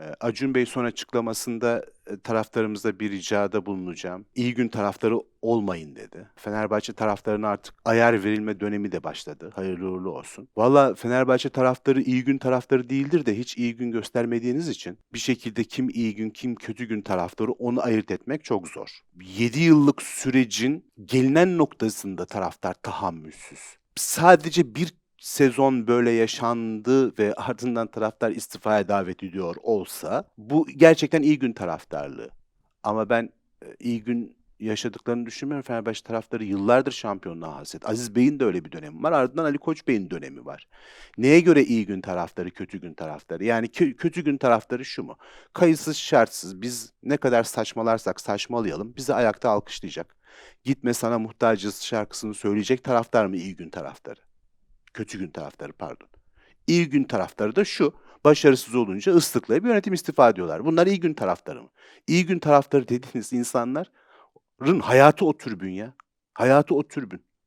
Eee, Acun Bey son açıklamasında, eee, taraftarımıza bir ricada bulunacağım. İyi gün taraftarı olmayın dedi. Fenerbahçe taraftarına artık ayar verilme dönemi de başladı. Hayırlı uğurlu olsun. Valla Fenerbahçe taraftarı iyi gün taraftarı değildir de hiç iyi gün göstermediğiniz için bir şekilde kim iyi gün kim kötü gün taraftarı onu ayırt etmek çok zor. 7 yıllık sürecin gelinen noktasında taraftar tahammülsüz. Sadece bir sezon böyle yaşandı ve ardından taraftar istifaya davet ediyor olsa bu gerçekten iyi gün taraftarlığı. Ama ben e, iyi gün yaşadıklarını düşünmüyorum. Fenerbahçe taraftarı yıllardır şampiyonluğa hasret. Aziz Bey'in de öyle bir dönemi var. Ardından Ali Koç Bey'in dönemi var. Neye göre iyi gün taraftarı, kötü gün taraftarı? Yani kö- kötü gün taraftarı şu mu? Kayıtsız şartsız biz ne kadar saçmalarsak saçmalayalım bizi ayakta alkışlayacak. Gitme sana muhtacız şarkısını söyleyecek taraftar mı iyi gün taraftarı? Kötü gün taraftarı pardon. İyi gün taraftarı da şu. Başarısız olunca ıslıklayıp yönetim istifa ediyorlar. Bunlar iyi gün taraftarı mı? İyi gün taraftarı dediğiniz insanların hayatı o tribün ya. Hayatı o tribün.